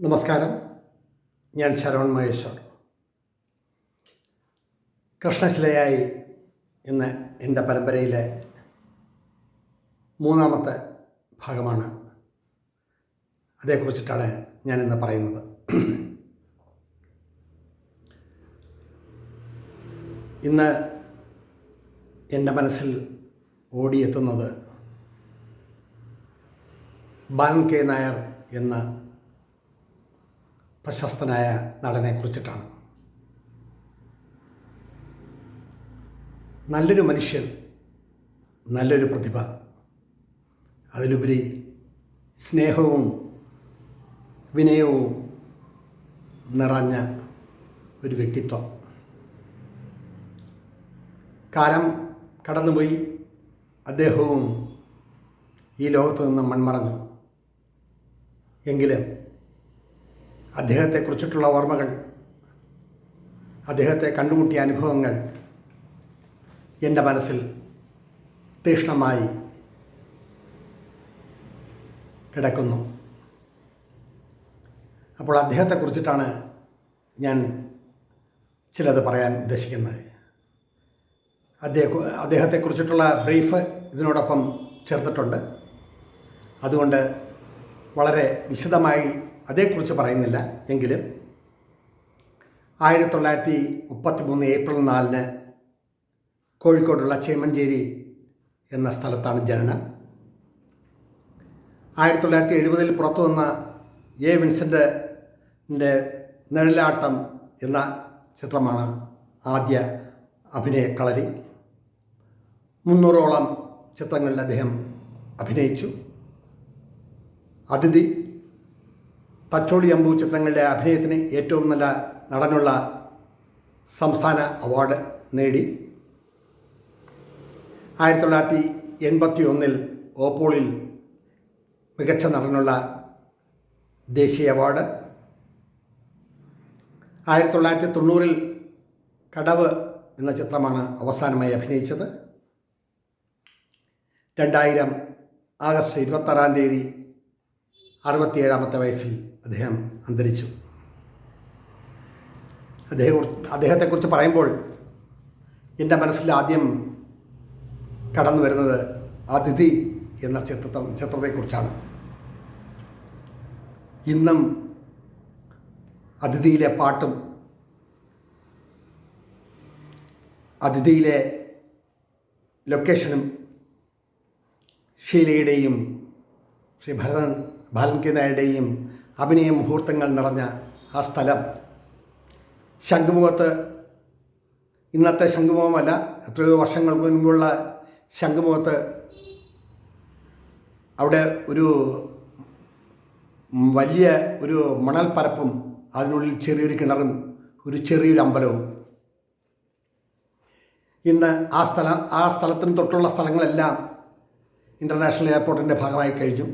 നമസ്കാരം. ഞാൻ ശരവൺ മഹേശ്വർ. കൃഷ്ണശിലയായി ഇന്ന് എന്റെ പരമ്പരയിലെ മൂന്നാമത്തെ ഭാഗമാണ്. അതേക്കുറിച്ചിട്ടാണ് ഞാനിന്ന് പറയുന്നത്. ഇന്ന് എന്റെ മനസ്സിൽ ഓടിയെത്തുന്നത് ബാലൻ കെ നായർ എന്ന പ്രശസ്തനായ നടനെ കുറിച്ചിട്ടാണ് നല്ലൊരു മനുഷ്യൻ നല്ലൊരു പ്രതിഭ. അതിലുപരി സ്നേഹവും വിനയവും നിറഞ്ഞ ഒരു വ്യക്തിത്വം. കാലം കടന്നുപോയി. അദ്ദേഹവും ഈ ലോകത്ത് നിന്ന് മൺമറഞ്ഞു. എങ്കിലും അദ്ദേഹത്തെക്കുറിച്ചിട്ടുള്ള ഓർമ്മകൾ അദ്ദേഹത്തെ കണ്ടുമുട്ടിയ അനുഭവങ്ങൾ എന്റെ മനസ്സിൽ തീക്ഷ്ണമായി കിടക്കുന്നു. അപ്പോൾ അദ്ദേഹത്തെക്കുറിച്ചിട്ടാണ് ഞാൻ ചിലത് പറയാൻ ഉദ്ദേശിക്കുന്നത്. അദ്ദേഹം അദ്ദേഹത്തെക്കുറിച്ചിട്ടുള്ള ബ്രീഫ് ഇതിനോടൊപ്പം ചേർത്തിട്ടുണ്ട്. അതുകൊണ്ട് വളരെ വിശദമായി അതേക്കുറിച്ച് പറയുന്നില്ല. എങ്കിലും ആയിരത്തി തൊള്ളായിരത്തി മുപ്പത്തി മൂന്ന് ഏപ്രിൽ നാലിന് കോഴിക്കോടുള്ള ചേമഞ്ചേരി എന്ന സ്ഥലത്താണ് ജനനം. ആയിരത്തി തൊള്ളായിരത്തി എഴുപതിൽ പുറത്തു വന്ന എ. വിൻസെന്റെ നിഴലാട്ടം എന്ന ചിത്രമാണ് ആദ്യ അഭിനയ കളരി. മുന്നൂറോളം ചിത്രങ്ങളിൽ അദ്ദേഹം അഭിനയിച്ചു. അതിഥി തച്ചോളി അമ്പു ചിത്രങ്ങളിലെ അഭിനയത്തിന് ഏറ്റവും നല്ല നടനുള്ള സംസ്ഥാന അവാർഡ് നേടി. ആയിരത്തി തൊള്ളായിരത്തി എൺപത്തി ഒന്നിൽ ഓപ്പോളിൽ മികച്ച നടനുള്ള ദേശീയ അവാർഡ്. ആയിരത്തി തൊള്ളായിരത്തി തൊണ്ണൂറിൽ കടവ് എന്ന ചിത്രമാണ് അവസാനമായി അഭിനയിച്ചത്. രണ്ടായിരം ആഗസ്റ്റ് ഇരുപത്താറാം തീയതി അറുപത്തിയേഴാമത്തെ വയസ്സിൽ അദ്ദേഹം അന്തരിച്ചു. അദ്ദേഹം അദ്ദേഹത്തെക്കുറിച്ച് പറയുമ്പോൾ എന്റെ മനസ്സിൽ ആദ്യം കടന്നു വരുന്നത് അതിഥി എന്ന ചിത്രത്വം ചിത്രത്തെക്കുറിച്ചാണ് ഇന്നും അതിഥിയിലെ പാട്ടും അതിഥിയിലെ ലൊക്കേഷനും ഷീലയുടെയും ശ്രീ ഭരതൻ ബാലൻ കെ നായരുടെയും അഭിനയ മുഹൂർത്തങ്ങൾ നിറഞ്ഞ ആ സ്ഥലം. ശംഖുമുഖത്ത് ഇന്നത്തെ ശംഖുമുഖമല്ല എത്രയോ വർഷങ്ങൾക്ക് മുൻപുള്ള ശംഖുമുഖത്ത് അവിടെ ഒരു വലിയ ഒരു മണൽപ്പരപ്പും അതിനുള്ളിൽ ചെറിയൊരു കിണറും ഒരു ചെറിയൊരു അമ്പലവും. ഇന്ന് ആ സ്ഥലം ആ സ്ഥലത്തിന് തൊട്ടുള്ള സ്ഥലങ്ങളെല്ലാം ഇന്റർനാഷണൽ എയർപോർട്ടിന്റെ ഭാഗമായി കഴിഞ്ഞു.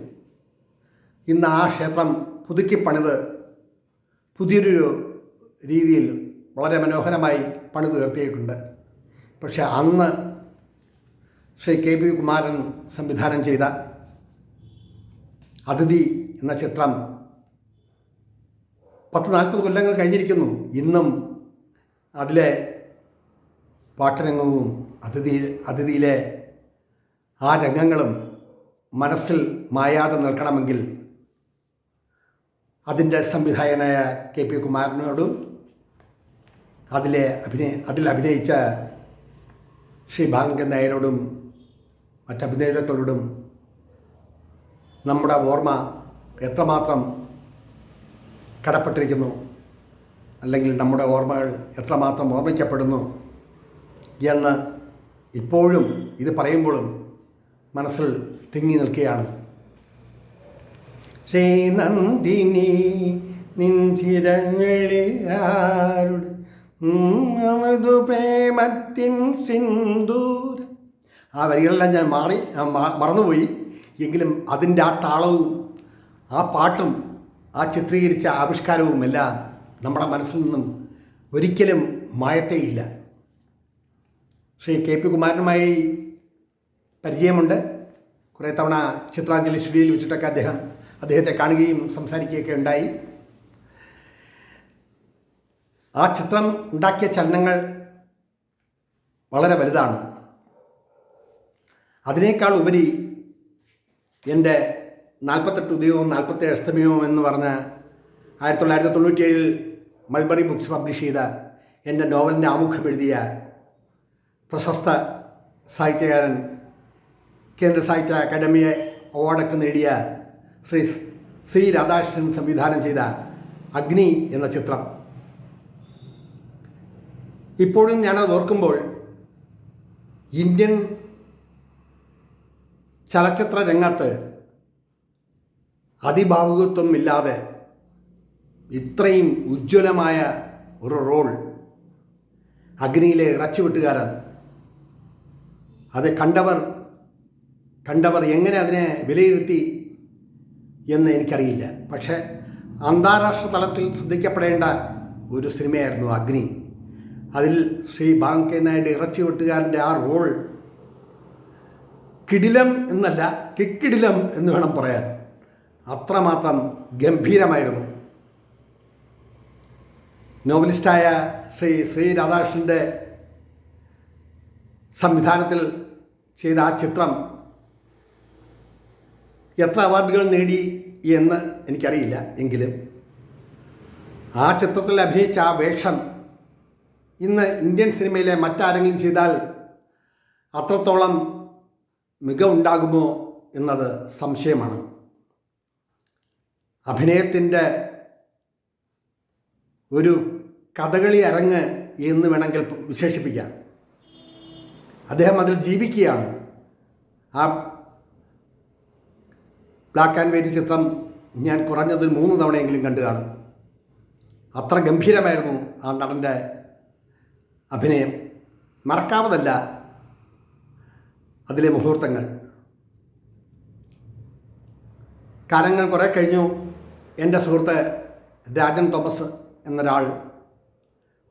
ഇന്ന് ആ ക്ഷേത്രം പുതുക്കി പണിത് പുതിയൊരു രീതിയിൽ വളരെ മനോഹരമായി പണിതുയർത്തിയിട്ടുണ്ട് പക്ഷെ അന്ന് ശ്രീ കെ പി കുമാരൻ സംവിധാനം ചെയ്ത അതിഥി എന്ന ചിത്രം പത്ത് നാൽപ്പത് കൊല്ലങ്ങൾ കഴിഞ്ഞിരിക്കുന്നു. ഇന്നും അതിലെ പാട്ടരംഗവും അതിഥി അതിഥിയിലെ ആ രംഗങ്ങളും മനസ്സിൽ മായാതെ നിൽക്കണമെങ്കിൽ അതിന്റെ സംവിധായകനായ കെ പി കുമാരനോടും അതിലെ അഭിനയ അതിൽ അഭിനയിച്ച ശ്രീ ഭാങ്കൻ നായരോടും മറ്റഭിനേതാക്കളോടും നമ്മുടെ ഓർമ്മ എത്രമാത്രം കടപ്പെട്ടിരിക്കുന്നു അല്ലെങ്കിൽ നമ്മുടെ ഓർമ്മകൾ എത്രമാത്രം ഓർമ്മിക്കപ്പെടുന്നു എന്ന് ഇപ്പോഴും ഇത് പറയുമ്പോഴും മനസ്സിൽ തിങ്ങി നിൽക്കുകയാണ്. ശ്രീനന്ദിനി നിൻചിരങ്ങളിലാരുടെ അമൃതു പ്രേമത്തിൻ സിന്ദൂര ആ വരികളെല്ലാം ഞാൻ മാറി മറന്നുപോയി. എങ്കിലും അതിന്റെ ആ താളവും ആ പാട്ടും ആ ചിത്രീകരിച്ച ആവിഷ്കാരവും എല്ലാം നമ്മുടെ മനസ്സിൽ നിന്നും ഒരിക്കലും മായത്തേയില്ല. ശ്രീ കെ പി കുമാരനുമായി പരിചയമുണ്ട്. കുറേ തവണ ചിത്രാഞ്ജലി സ്റ്റുഡിയോയിൽ വെച്ചിട്ടൊക്കെ അദ്ദേഹം അദ്ദേഹത്തെ കാണുകയും സംസാരിക്കുകയൊക്കെ ഉണ്ടായി. ആ ചിത്രം ഉണ്ടാക്കിയ ചലനങ്ങൾ വളരെ വലുതാണ്. അതിനേക്കാൾ ഉപരി എന്റെ നാൽപ്പത്തെട്ട് ഉദയവും നാൽപ്പത്തേഴ് അസ്തമയവും എന്ന് പറഞ്ഞ് ആയിരത്തി തൊള്ളായിരത്തി തൊണ്ണൂറ്റിയേഴിൽ മൾബറി ബുക്സ് പബ്ലിഷ് ചെയ്ത എന്റെ നോവലിന്റെ ആമുഖം എഴുതിയ പ്രശസ്ത സാഹിത്യകാരൻ കേന്ദ്ര സാഹിത്യ അക്കാദമിയെ അവാർഡൊക്കെ നേടിയ ശ്രീ സി രാധാകൃഷ്ണൻ സംവിധാനം ചെയ്ത അഗ്നി എന്ന ചിത്രം. ഇപ്പോഴും ഞാനത് ഓർക്കുമ്പോൾ ഇന്ത്യൻ ചലച്ചിത്ര രംഗത്ത് അതിഭാവുകത്വം ഇല്ലാതെ ഇത്രയും ഉജ്ജ്വലമായ ഒരു റോൾ അഗ്നിയിലെ ഇറച്ചുവിട്ടുകാരൻ. അത് കണ്ടവർ കണ്ടവർ എങ്ങനെ അതിനെ വിലയിരുത്തി എന്ന് എനിക്കറിയില്ല. പക്ഷേ അന്താരാഷ്ട്ര തലത്തിൽ ശ്രദ്ധിക്കപ്പെടേണ്ട ഒരു സിനിമയായിരുന്നു അഗ്നി. അതിൽ ശ്രീ ബാങ്കെ നായുടെ ഇറച്ചി വെട്ടുകാരന്റെ ആ റോൾ കിടിലം എന്നല്ല കിക്കിടിലം എന്ന് വേണം പറയാൻ. അത്രമാത്രം ഗംഭീരമായിരുന്നു. നോവലിസ്റ്റായ ശ്രീ ശ്രീ രാധാകൃഷ്ണന്റെ സംവിധാനത്തിൽ ചെയ്ത ആ ചിത്രം എത്ര അവാർഡുകൾ നേടി എന്ന് എനിക്കറിയില്ല എങ്കിലും ആ ചിത്രത്തിൽ അഭിനയിച്ച ആ വേഷം ഇന്ന് ഇന്ത്യൻ സിനിമയിലെ മറ്റാരെങ്കിലും ചെയ്താൽ അത്രത്തോളം മികവുണ്ടാകുമോ എന്നത് സംശയമാണ്. അഭിനയത്തിന്റെ ഒരു കഥകളി അരങ്ങ് എന്ന് വേണമെങ്കിൽ വിശേഷിപ്പിക്കാം. അദ്ദേഹം അതിൽ ജീവിക്കുകയാണ്. ആ ബ്ലാക്ക് ആൻഡ് വൈറ്റ് ചിത്രം ഞാൻ കുറഞ്ഞത് മൂന്ന് തവണയെങ്കിലും കണ്ടു കാണും. അത്ര ഗംഭീരമായിരുന്നു ആ നടന്റെ അഭിനയം. മറക്കാവതല്ല അതിലെ മുഹൂർത്തങ്ങൾ. കാലങ്ങൾ കുറേ കഴിഞ്ഞു. എന്റെ സുഹൃത്ത് രാജൻ തോമസ് എന്നൊരാൾ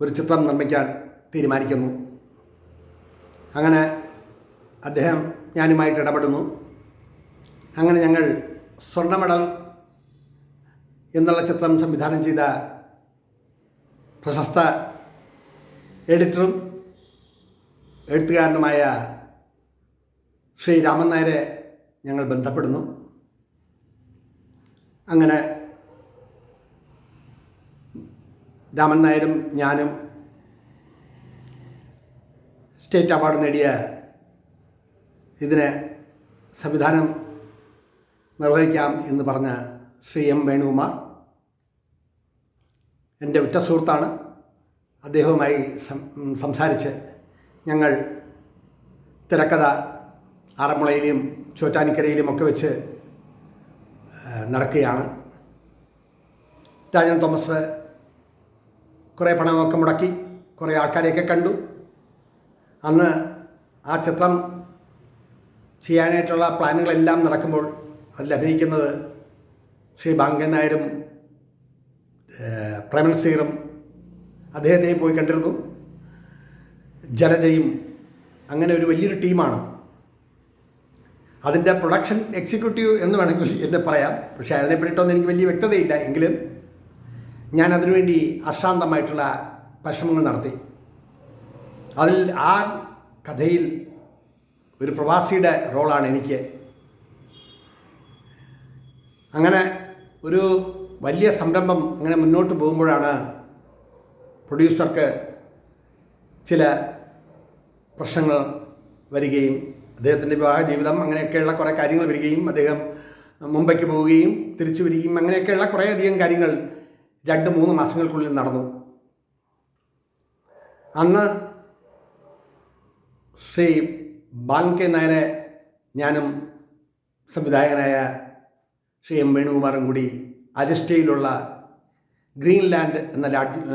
ഒരു ചിത്രം നിർമ്മിക്കാൻ തീരുമാനിക്കുന്നു. അങ്ങനെ അദ്ദേഹം ഞാനുമായിട്ട് ഇടപെടുന്നു. അങ്ങനെ ഞങ്ങൾ സ്വർണ മെഡൽ എന്നുള്ള ചിത്രം സംവിധാനം ചെയ്ത പ്രശസ്ത എഡിറ്ററും എഴുത്തുകാരനുമായ ശ്രീ രാമൻ നായരെ ഞങ്ങൾ ബന്ധപ്പെടുന്നു. അങ്ങനെ രാമൻ നായരും ഞാനും സ്റ്റേറ്റ് അവാർഡ് നേടിയ ഇതിനെ സംവിധാനം നിർവഹിക്കാം എന്ന് പറഞ്ഞ ശ്രീ എം വേണുകുമാർ എന്റെ ഉറ്റ സുഹൃത്താണ്. അദ്ദേഹവുമായി സംസാരിച്ച് ഞങ്ങൾ തിരക്കഥ ചോറ്റാനിക്കരയിലും ഒക്കെ വെച്ച് നടക്കുകയാണ്. രാജൻ തോമസ് കുറേ പണമൊക്കെ മുടക്കി കുറേ ആൾക്കാരെയൊക്കെ കണ്ടു. അന്ന് ആ ചിത്രം ചെയ്യാനായിട്ടുള്ള പ്ലാനുകളെല്ലാം നടക്കുമ്പോൾ അതിൽ അഭിനയിക്കുന്നത് ശ്രീ ബാങ്കൻ നായരും പ്രേമൻ സീറും അദ്ദേഹത്തെയും പോയി കണ്ടിരുന്നു. ജലജയും അങ്ങനെ ഒരു വലിയൊരു ടീമാണ്. അതിന്റെ പ്രൊഡക്ഷൻ എക്സിക്യൂട്ടീവ് എന്ന് വേണമെങ്കിൽ എന്നെ പറയാം. പക്ഷേ അതിനെപ്പറ്റിയിട്ടൊന്നും എനിക്ക് വലിയ വ്യക്തതയില്ല. എങ്കിലും ഞാൻ അതിനുവേണ്ടി അശാന്തമായിട്ടുള്ള പരിശ്രമങ്ങൾ നടത്തി. അതിൽ ആ കഥയിൽ ഒരു പ്രവാസിയുടെ റോളാണ് എനിക്ക് അങ്ങനെ ഒരു വലിയ സംരംഭം അങ്ങനെ മുന്നോട്ട് പോകുമ്പോഴാണ് പ്രൊഡ്യൂസർക്ക് ചില പ്രശ്നങ്ങൾ വരികയും അദ്ദേഹത്തിന്റെ വിവാഹ ജീവിതം അങ്ങനെയൊക്കെയുള്ള കുറേ കാര്യങ്ങൾ വരികയും അദ്ദേഹം മുംബൈക്ക് പോവുകയും തിരിച്ചു വരികയും അങ്ങനെയൊക്കെയുള്ള കുറേയധികം കാര്യങ്ങൾ രണ്ട് മൂന്ന് മാസങ്ങൾക്കുള്ളിൽ നടന്നു. അന്ന് ശ്രീ ബാൽകെ നായരെ ഞാനും സംവിധായകനായ ശ്രീ എം വേണുകുമാറും കൂടി അരിസ്റ്റയിലുള്ള ഗ്രീൻലാൻഡ് എന്ന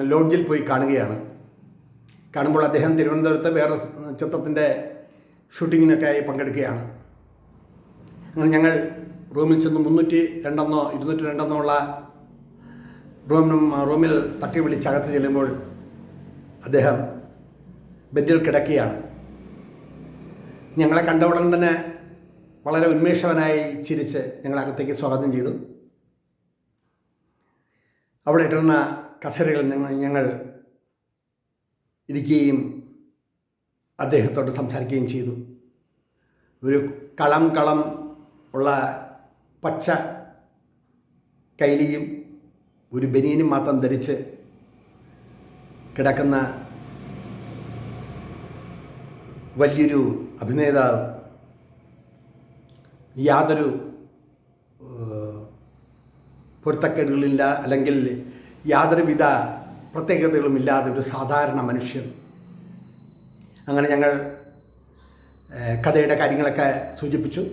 ലോഡ്ജിൽ പോയി കാണുകയാണ്. കാണുമ്പോൾ അദ്ദേഹം തിരുവനന്തപുരത്ത് വേറെ ചിത്രത്തിന്റെ ഷൂട്ടിങ്ങിനൊക്കെ ആയി പങ്കെടുക്കുകയാണ്. അങ്ങനെ ഞങ്ങൾ റൂമിൽ ചെന്ന് മുന്നൂറ്റി രണ്ടെന്നോ ഇരുന്നൂറ്റി രണ്ടെന്നോ ഉള്ള റൂമിനും റൂമിൽ തട്ടി വിളിച്ചകത്ത് ചെല്ലുമ്പോൾ അദ്ദേഹം ബെഡിൽ കിടക്കുകയാണ്. ഞങ്ങളെ കണ്ട ഉടൻ തന്നെ വളരെ ഉന്മേഷവനായി ചിരിച്ച് ഞങ്ങളകത്തേക്ക് സ്വാഗതം ചെയ്തു. അവിടെ ഇട്ടിരുന്ന കസേരകളിൽ ഞങ്ങൾ ഞങ്ങൾ ഇരിക്കുകയും അദ്ദേഹത്തോട് സംസാരിക്കുകയും ചെയ്തു. ഒരു കളം കളം ഉള്ള പച്ച കൈലിയും ഒരു ബനിയനും മാത്രം ധരിച്ച് കിടക്കുന്ന വലിയൊരു അഭിനേതാവ് യാതൊരു പൊരുത്തക്കേടുകളില്ല അല്ലെങ്കിൽ യാതൊരുവിധ പ്രത്യേകതകളുമില്ലാതെ ഒരു സാധാരണ മനുഷ്യൻ. അങ്ങനെ ഞങ്ങൾ കഥയുടെ കാര്യങ്ങളൊക്കെ സൂചിപ്പിച്ചു.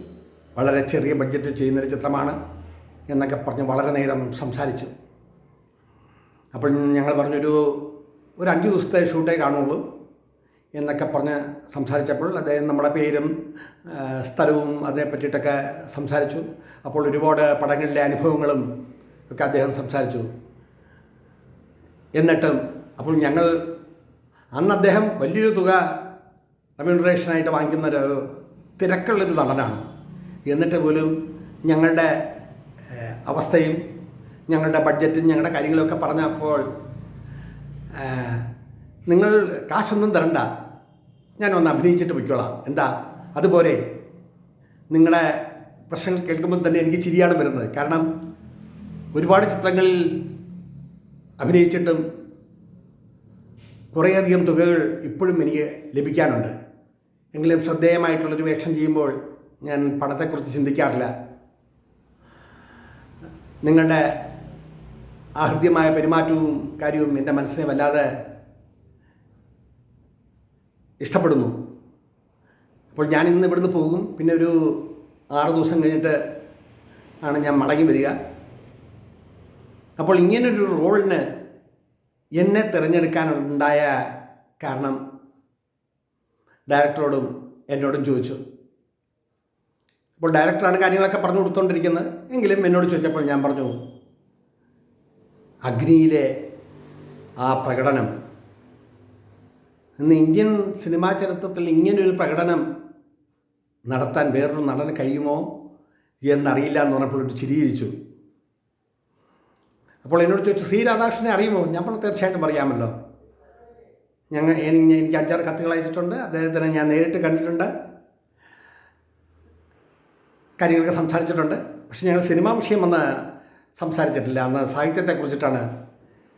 വളരെ ചെറിയ ബഡ്ജറ്റിൽ ചെയ്യുന്നൊരു ചിത്രമാണ് എന്നൊക്കെ പറഞ്ഞ് വളരെ നേരം സംസാരിച്ചു. അപ്പോൾ ഞങ്ങൾ പറഞ്ഞൊരു ഒരു അഞ്ച് ദിവസത്തെ ഷൂട്ടേ കാണുള്ളൂ. എന്നൊക്കെ പറഞ്ഞ് സംസാരിച്ചപ്പോൾ അദ്ദേഹം നമ്മുടെ പേരും സ്ഥലവും അതിനെ പറ്റിയിട്ടൊക്കെ സംസാരിച്ചു. അപ്പോൾ ഒരുപാട് പടങ്ങളിലെ അനുഭവങ്ങളും ഒക്കെ അദ്ദേഹം സംസാരിച്ചു. എന്നിട്ടും അപ്പോൾ ഞങ്ങൾ അന്ന് അദ്ദേഹം വലിയൊരു തുക റെമ്യൂണറേഷനായിട്ട് വാങ്ങിക്കുന്ന ഒരു തിരക്കുള്ളൊരു നടനാണ്. എന്നിട്ട് പോലും ഞങ്ങളുടെ അവസ്ഥയും ഞങ്ങളുടെ ബഡ്ജറ്റും ഞങ്ങളുടെ കാര്യങ്ങളൊക്കെ പറഞ്ഞപ്പോൾ നിങ്ങൾ കാശൊന്നും തരണ്ട. ഞാൻ ഒന്ന് അഭിനയിച്ചിട്ട് പൊയ്ക്കോളാം. എന്താ? അതുപോലെ നിങ്ങളുടെ പ്രശ്നങ്ങൾ കേൾക്കുമ്പോൾ തന്നെ എനിക്ക് ചിരിയാണ് വരുന്നത്. കാരണം ഒരുപാട് ചിത്രങ്ങളിൽ അഭിനയിച്ചിട്ടും കുറേയധികം തുകകൾ ഇപ്പോഴും എനിക്ക് ലഭിക്കാനുണ്ട്. എങ്കിലും ശ്രദ്ധേയമായിട്ടുള്ളൊരു വേഷം ചെയ്യുമ്പോൾ ഞാൻ പണത്തെക്കുറിച്ച് ചിന്തിക്കാറില്ല. നിങ്ങളുടെ ആഹൃദ്യമായ പെരുമാറ്റവും കാര്യവും എന്റെ മനസ്സിനെ വല്ലാതെ ഇഷ്ടപ്പെടുന്നു. അപ്പോൾ ഞാൻ ഇന്ന് ഇവിടുന്ന് പോകും. പിന്നെ ഒരു ആറ് ദിവസം കഴിഞ്ഞിട്ട് ആണ് ഞാൻ മടങ്ങി വരിക. അപ്പോൾ ഇങ്ങനൊരു റോളിന് എന്നെ തിരഞ്ഞെടുക്കാനുണ്ടായ കാരണം ഡയറക്ടറോടും എന്നോടും ചോദിച്ചു. അപ്പോൾ ഡയറക്ടറാണ് കാര്യങ്ങളൊക്കെ പറഞ്ഞു കൊടുത്തുകൊണ്ടിരിക്കുന്നത് എങ്കിലും എന്നോട് ചോദിച്ചപ്പോൾ ഞാൻ പറഞ്ഞു അഗ്നിയിലെ ആ പ്രകടനം ഇന്ന് ഇന്ത്യൻ സിനിമാ ചരിത്രത്തിൽ ഇങ്ങനൊരു പ്രകടനം നടത്താൻ വേറൊരു നടന് കഴിയുമോ എന്നറിയില്ല എന്ന് പറഞ്ഞപ്പോൾ ഒരു ചിരിയിരിച്ചു അപ്പോൾ എന്നോട് ചോദിച്ചു സി രാധാകൃഷ്ണനെ അറിയുമോ? ഞാൻ പറഞ്ഞു തീർച്ചയായിട്ടും അറിയാമല്ലോ. ഞങ്ങൾ എനി- എനിക്ക് അഞ്ചാറ് കത്തുകൾ അയച്ചിട്ടുണ്ട് അദ്ദേഹത്തിനെ ഞാൻ നേരിട്ട് കണ്ടിട്ടുണ്ട് കാര്യങ്ങളൊക്കെ സംസാരിച്ചിട്ടുണ്ട്. പക്ഷേ ഞങ്ങൾ സിനിമാ വിഷയം അന്ന് സംസാരിച്ചിട്ടില്ല അന്ന് സാഹിത്യത്തെക്കുറിച്ചിട്ടാണ്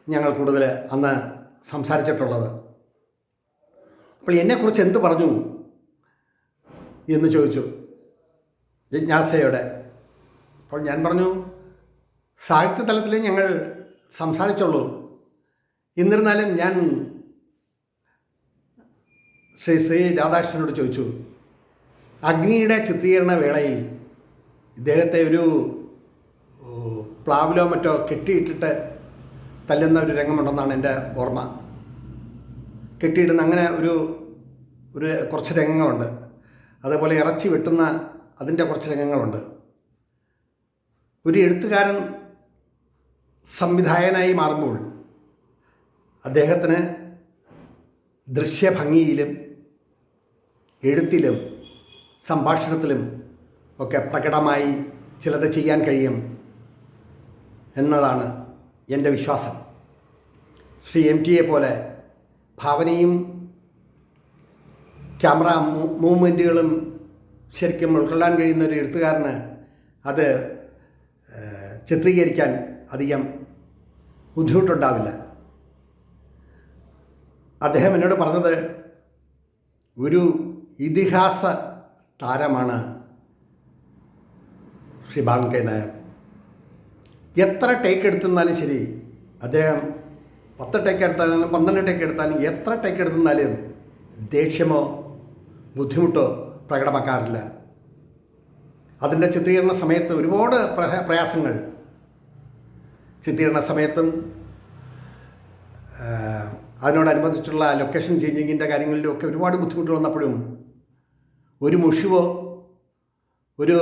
ഞങ്ങൾ കൂടുതൽ അന്ന് സംസാരിച്ചിട്ടുള്ളത്. അപ്പോൾ എന്നെക്കുറിച്ച് എന്ത് പറഞ്ഞു? എന്ന് ചോദിച്ചു. ജിജ്ഞാസയോടെ. അപ്പോൾ ഞാൻ പറഞ്ഞു സാഹിത്യ തലത്തിൽ ഞങ്ങൾ സംസാരിച്ചുള്ളൂ എന്നിരുന്നാലും ഞാൻ ശ്രീ ശ്രീ രാധാകൃഷ്ണനോട് ചോദിച്ചു അഗ്നിയുടെ ചിത്രീകരണ വേളയിൽ ഇദ്ദേഹത്തെ ഒരു പ്ലാവിലോ മറ്റോ കെട്ടിയിട്ടിട്ട് തല്ലുന്ന ഒരു രംഗമുണ്ടെന്നാണ് എന്റെ ഓർമ്മ. കെട്ടിയിടുന്ന അങ്ങനെ ഒരു ഒരു കുറച്ച് രംഗങ്ങളുണ്ട്. അതേപോലെ ഇറച്ചി വെട്ടുന്ന അതിന്റെ കുറച്ച് രംഗങ്ങളുണ്ട്. ഒരു എഴുത്തുകാരൻ സംവിധായകനായി മാറുമ്പോൾ അദ്ദേഹത്തിന് ദൃശ്യഭംഗിയിലും എഴുത്തിലും സംഭാഷണത്തിലും ഒക്കെ പ്രകടമായി ചിലത് ചെയ്യാൻ കഴിയും എന്നതാണ് എന്റെ വിശ്വാസം. ശ്രീ എം ടിയെ പോലെ ഭാവനയും ക്യാമറ മൂവ്മെന്റുകളും ശരിക്കും ഉൾക്കൊള്ളാൻ കഴിയുന്ന ഒരു എഴുത്തുകാരന് അത് ചിത്രീകരിക്കാൻ അധികം ബുദ്ധിമുട്ടുണ്ടാവില്ല. അദ്ദേഹം എന്നോട് പറഞ്ഞത് ഒരു ഇതിഹാസ താരമാണ് ശ്രീ ബാലൻ കെ നായർ എത്ര ടേക്ക് എടുത്തിരുന്നാലും ശരി അദ്ദേഹം പത്ത് ടേക്ക് എടുത്താലും പന്ത്രണ്ട് ടേക്ക് എടുത്താലും എത്ര ടേക്ക് എടുത്തെന്നാലും ദേഷ്യമോ ബുദ്ധിമുട്ടോ പ്രകടമാക്കാറില്ല. അതിന്റെ ചിത്രീകരണ സമയത്ത് ഒരുപാട് പ്രയാസങ്ങൾ. ചിത്രീകരണ സമയത്തും അതിനോടനുബന്ധിച്ചുള്ള ലൊക്കേഷൻ ചേഞ്ചിങ്ങിന്റെ കാര്യങ്ങളിലും ഒക്കെ ഒരുപാട് ബുദ്ധിമുട്ടുകൾ വന്നപ്പോഴും ഒരു മുഷിവോ ഒരു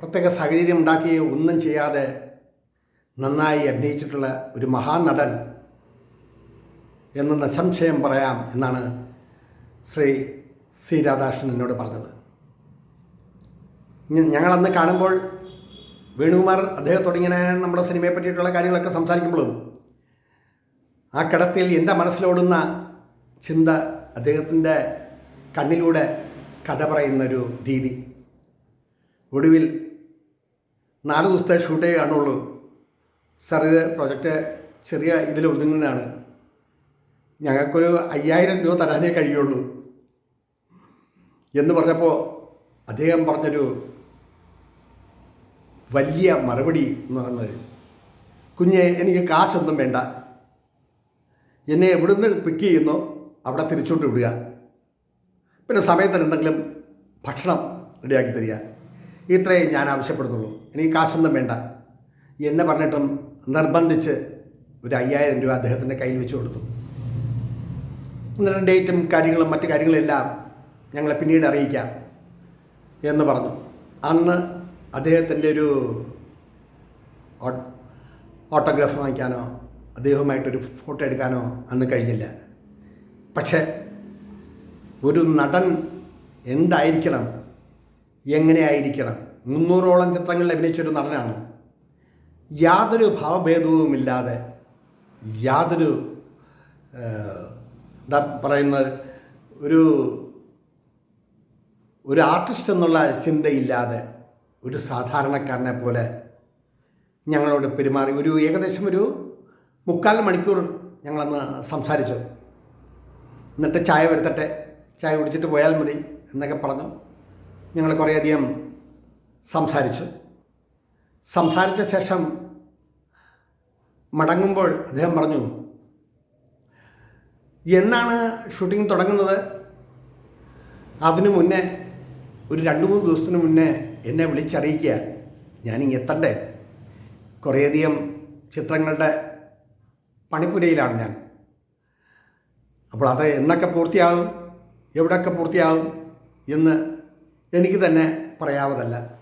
പ്രത്യേക സാഹചര്യം ഉണ്ടാക്കുകയോ ഒന്നും ചെയ്യാതെ നന്നായി അഭിനയിച്ചിട്ടുള്ള ഒരു മഹാനടൻ എന്ന് നിസംശയം പറയാം എന്നാണ് ശ്രീ സി രാധാകൃഷ്ണൻ എന്നോട് പറഞ്ഞത്. ഞങ്ങളന്ന് കാണുമ്പോൾ വേണുകുമാർ അദ്ദേഹത്തോട് ഇങ്ങനെ നമ്മുടെ സിനിമയെ പറ്റിയിട്ടുള്ള കാര്യങ്ങളൊക്കെ സംസാരിക്കുമ്പോഴും ആ കടത്തിൽ എന്റെ മനസ്സിലോടുന്ന ചിന്ത അദ്ദേഹത്തിന്റെ കണ്ണിലൂടെ കഥ പറയുന്നൊരു രീതി. ഒടുവിൽ നാല് ദിവസത്തെ ഷൂട്ടേ കാണുള്ളൂ. സാർ ഇത് പ്രൊജക്റ്റ് ചെറിയ ഇതിൽ ഒതുങ്ങുന്നതാണ് ഞങ്ങൾക്കൊരു അയ്യായിരം രൂപ തരാനേ കഴിയുള്ളൂ എന്ന് പറഞ്ഞപ്പോൾ അദ്ദേഹം പറഞ്ഞൊരു വലിയ മറുപടി എന്ന് പറയുന്നത് കുഞ്ഞെ എനിക്ക് കാശൊന്നും വേണ്ട. എന്നെ എവിടുന്ന് പിക്ക് ചെയ്യുന്നോ അവിടെ തിരിച്ചോണ്ട് വിടുക. പിന്നെ സമയത്തിന് എന്തെങ്കിലും ഭക്ഷണം റെഡിയാക്കി തരിക. ഇത്രയേ ഞാൻ ആവശ്യപ്പെടുന്നുള്ളൂ. എനിക്ക് കാശൊന്നും വേണ്ട. എന്ന് പറഞ്ഞിട്ടും നിർബന്ധിച്ച് ഒരു അയ്യായിരം രൂപ അദ്ദേഹത്തിന്റെ കയ്യിൽ വെച്ച് കൊടുത്തു. എന്നിട്ട് ഡേറ്റും കാര്യങ്ങളും മറ്റു കാര്യങ്ങളെല്ലാം ഞങ്ങളെ പിന്നീട് അറിയിക്കാം എന്ന് പറഞ്ഞു. അന്ന് അദ്ദേഹത്തിന്റെ ഒരു ഓട്ടോഗ്രാഫ് വാങ്ങിക്കാനോ അദ്ദേഹവുമായിട്ടൊരു ഫോട്ടോ എടുക്കാനോ അന്ന് കഴിഞ്ഞില്ല. പക്ഷേ ഒരു നടൻ എന്തായിരിക്കണം എങ്ങനെയായിരിക്കണം മുന്നൂറോളം ചിത്രങ്ങളിൽ അഭിനയിച്ചൊരു നടനാണ് യാതൊരു ഭാവഭേദവുമില്ലാതെ യാതൊരു എന്താ പറയുന്നത് ഒരു ഒരു ആർട്ടിസ്റ്റ് എന്നുള്ള ചിന്തയില്ലാതെ ഒരു സാധാരണക്കാരനെ പോലെ ഞങ്ങളോട് പെരുമാറി. ഒരു ഏകദേശം ഒരു മുക്കാൽ മണിക്കൂർ ഞങ്ങളന്ന് സംസാരിച്ചു. എന്നിട്ട് ചായ വരുത്തട്ടെ ചായ കുടിച്ചിട്ട് പോയാൽ മതി എന്നൊക്കെ പറഞ്ഞു. ഞങ്ങൾ കുറേയധികം സംസാരിച്ചു. സംസാരിച്ച ശേഷം മടങ്ങുമ്പോൾ അദ്ദേഹം പറഞ്ഞു എന്നാണ് ഷൂട്ടിംഗ് തുടങ്ങുന്നത്? അതിനു മുന്നേ ഒരു രണ്ട് മൂന്ന് ദിവസത്തിന് മുന്നേ എന്നെ വിളിച്ചറിയിക്കുക. ഞാനിങ്ങ് എത്തണ്ടേ? കുറേയധികം ചിത്രങ്ങളുടെ പണിപ്പുരയിലാണ് ഞാൻ. അപ്പോൾ അത് എന്നൊക്കെ പൂർത്തിയാകും? എവിടെയൊക്കെ പൂർത്തിയാകും? എന്ന് എനിക്ക് തന്നെ പറയാവതല്ല.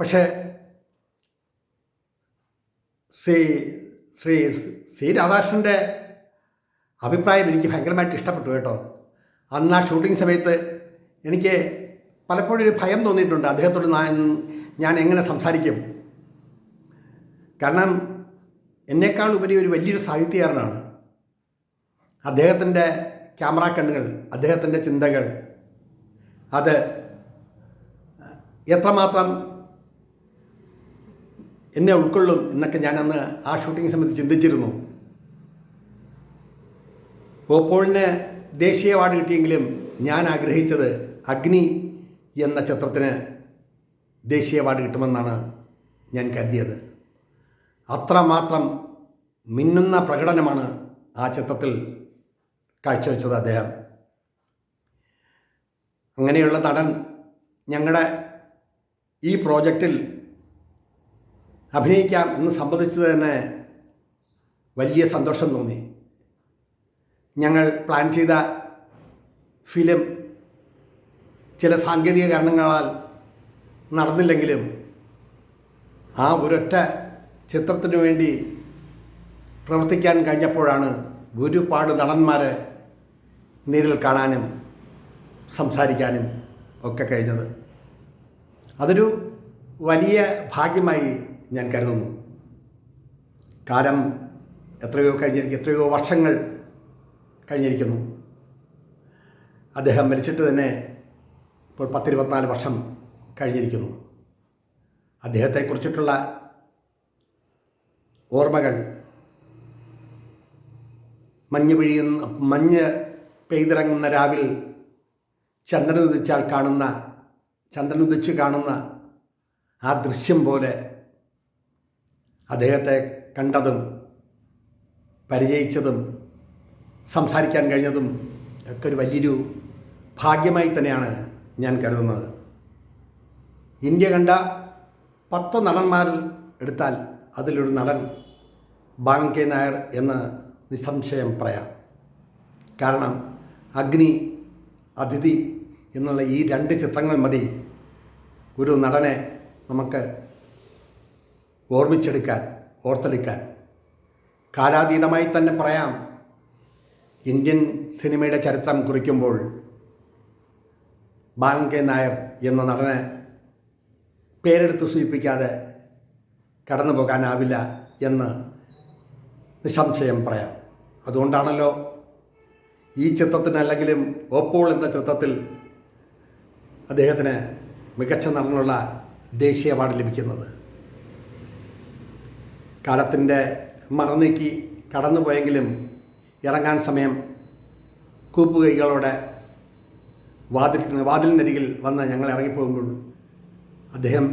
പക്ഷേ ശ്രീ ശ്രീ സി രാധാകൃഷ്ണന്റെ അഭിപ്രായം എനിക്ക് ഭയങ്കരമായിട്ട് ഇഷ്ടപ്പെട്ടു കേട്ടോ. അന്ന് ആ ഷൂട്ടിംഗ് സമയത്ത് എനിക്ക് പലപ്പോഴും ഒരു ഭയം തോന്നിയിട്ടുണ്ട് അദ്ദേഹത്തോട് ഞാൻ എങ്ങനെ സംസാരിക്കും. കാരണം എന്നേക്കാൾ ഉപരി ഒരു വലിയൊരു സാഹിത്യകാരനാണ്. അദ്ദേഹത്തിന്റെ ക്യാമറ കണ്ണുകൾ അദ്ദേഹത്തിന്റെ ചിന്തകൾ അത് എത്രമാത്രം എന്നെ ഉൾക്കൊള്ളും എന്നൊക്കെ ഞാൻ അന്ന് ആ ഷൂട്ടിംഗ് സമയത്ത് ചിന്തിച്ചിരുന്നു. ഓപ്പോളിന് ദേശീയ അവാർഡ് കിട്ടിയെങ്കിലും ഞാൻ ആഗ്രഹിച്ചത് അഗ്നി എന്ന ചിത്രത്തിന് ദേശീയ അവാർഡ് കിട്ടുമെന്നാണ് ഞാൻ കരുതിയത്. അത്രമാത്രം മിന്നുന്ന പ്രകടനമാണ് ആ ചിത്രത്തിൽ കാഴ്ചവെച്ചത് അദ്ദേഹം. അങ്ങനെയുള്ള നടൻ ഞങ്ങളുടെ ഈ പ്രോജക്റ്റിൽ അഭിനയിക്കാം എന്ന് സംബന്ധിച്ചത് തന്നെ വലിയ സന്തോഷം തോന്നി. ഞങ്ങൾ പ്ലാൻ ചെയ്ത ഫിലിം ചില സാങ്കേതിക കാരണങ്ങളാൽ നടന്നില്ലെങ്കിലും ആ ഒരൊറ്റ ചിത്രത്തിനു വേണ്ടി പ്രവർത്തിക്കാൻ കഴിഞ്ഞപ്പോഴാണ് ഒരുപാട് നടന്മാരെ നേരിൽ കാണാനും സംസാരിക്കാനും ഒക്കെ കഴിഞ്ഞത്. അതൊരു വലിയ ഭാഗ്യമായി ഞാൻ കരുതുന്നു. കാലം എത്രയോ കഴിഞ്ഞിരിക്കും എത്രയോ വർഷങ്ങൾ കഴിഞ്ഞിരിക്കുന്നു. അദ്ദേഹം മരിച്ചിട്ട് തന്നെ ഇപ്പോൾ പത്തിരുപത്തിനാല് വർഷം കഴിഞ്ഞിരിക്കുന്നു. അദ്ദേഹത്തെക്കുറിച്ചിട്ടുള്ള ഓർമ്മകൾ മഞ്ഞ് പിഴിയുന്ന മഞ്ഞ് പെയ്തിറങ്ങുന്ന രാവിൽ ചന്ദ്രനുദിച്ചാൽ കാണുന്ന ചന്ദ്രനുദിച്ച് കാണുന്ന ആ ദൃശ്യം പോലെ അദ്ദേഹത്തെ കണ്ടതും പരിചയിച്ചതും സംസാരിക്കാൻ കഴിഞ്ഞതും ഒക്കെ ഒരു വലിയൊരു ഭാഗ്യമായി തന്നെയാണ് ഞാൻ കരുതുന്നത്. ഇന്ത്യ കണ്ട പത്ത് നടന്മാരിൽ എടുത്താൽ അതിലൊരു നടൻ ബാലൻ കെ നായർ എന്ന് നിസ്സംശയം പറയാം. കാരണം അഗ്നി അതിഥി എന്നുള്ള ഈ രണ്ട് ചിത്രങ്ങൾ മതി. ഒരു നടനെ നമുക്ക് ഓർമ്മിച്ചെടുക്കാൻ ഓർത്തെടുക്കാൻ. കാലാതീതമായി തന്നെ പറയാം. ഇന്ത്യൻ സിനിമയുടെ ചരിത്രം കുറിക്കുമ്പോൾ ബാലൻ കെ നായർ എന്ന നടനെ പേരെടുത്ത് സൂചിപ്പിക്കാതെ കടന്നു പോകാനാവില്ല എന്ന് നിസംശയം പറയാം. അതുകൊണ്ടാണല്ലോ ഈ ചിത്രത്തിനല്ലെങ്കിലും ഓപ്പോൾ എന്ന ചിത്രത്തിൽ അദ്ദേഹത്തിന് മികച്ച നടനുള്ള ദേശീയ അവാർഡ് ലഭിക്കുന്നത്. കാലത്തിന്റെ മറന്നീക്കി കടന്നുപോയെങ്കിലും ഇറങ്ങാൻ സമയം കൂപ്പുകൈകളോടെ വാതിൽ വാതിലിനരികിൽ വന്ന് ഞങ്ങൾ ഇറങ്ങിപ്പോകുമ്പോൾ അദ്ദേഹം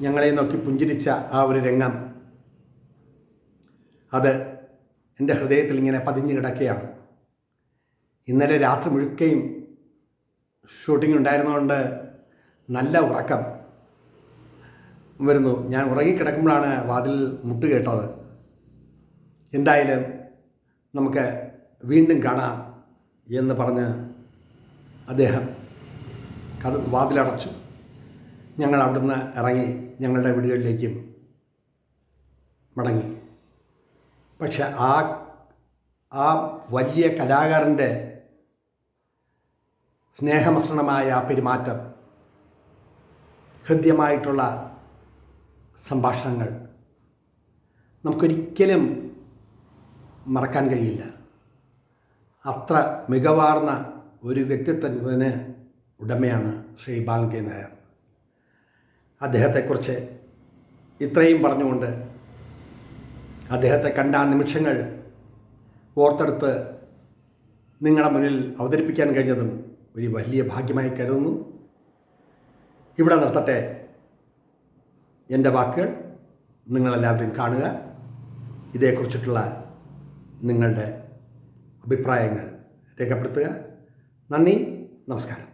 ഞങ്ങളെ നോക്കി പുഞ്ചിരിച്ച ആ ഒരു രംഗം അത് എന്റെ ഹൃദയത്തിൽ ഇങ്ങനെ പതിഞ്ഞു കിടക്കുകയാണ്. ഇന്നലെ രാത്രി മുഴുക്കയും ഷൂട്ടിംഗ് ഉണ്ടായിരുന്നതുകൊണ്ട് നല്ല ഉറക്കം. വരുന്നു. ഞാൻ ഉറങ്ങിക്കിടക്കുമ്പോഴാണ് വാതിൽ മുട്ട് കേട്ടത്. എന്തായാലും നമുക്ക് വീണ്ടും കാണാം എന്ന് പറഞ്ഞ് അദ്ദേഹം കഥ വാതിലടച്ചു. ഞങ്ങൾ അവിടുന്ന് ഇറങ്ങി ഞങ്ങളുടെ വീടുകളിലേക്കും മടങ്ങി. പക്ഷെ ആ ആ വലിയ കലാകാരന്റെ സ്നേഹമസൃണമായ പെരുമാറ്റം ഹൃദ്യമായിട്ടുള്ള സംഭാഷണങ്ങൾ നമുക്കൊരിക്കലും മറക്കാൻ കഴിയില്ല. അത്ര മികവാർന്ന ഒരു വ്യക്തിത്വത്തിന് ഉടമയാണ് ശ്രീ ബാലൻ കെ നായർ. അദ്ദേഹത്തെക്കുറിച്ച് ഇത്രയും പറഞ്ഞുകൊണ്ട് അദ്ദേഹത്തെ കണ്ട നിമിഷങ്ങൾ ഓർത്തെടുത്ത് നിങ്ങളുടെ മുന്നിൽ അവതരിപ്പിക്കാൻ കഴിഞ്ഞതും ഒരു വലിയ ഭാഗ്യമായി കരുതുന്നു. ഇവിടെ നിർത്തട്ടെ. എന്റെ വാക്കുകൾ നിങ്ങളെല്ലാവരും കാണുക. ഇതേക്കുറിച്ചിട്ടുള്ള നിങ്ങളുടെ അഭിപ്രായങ്ങൾ രേഖപ്പെടുത്തുക. നന്ദി നമസ്കാരം.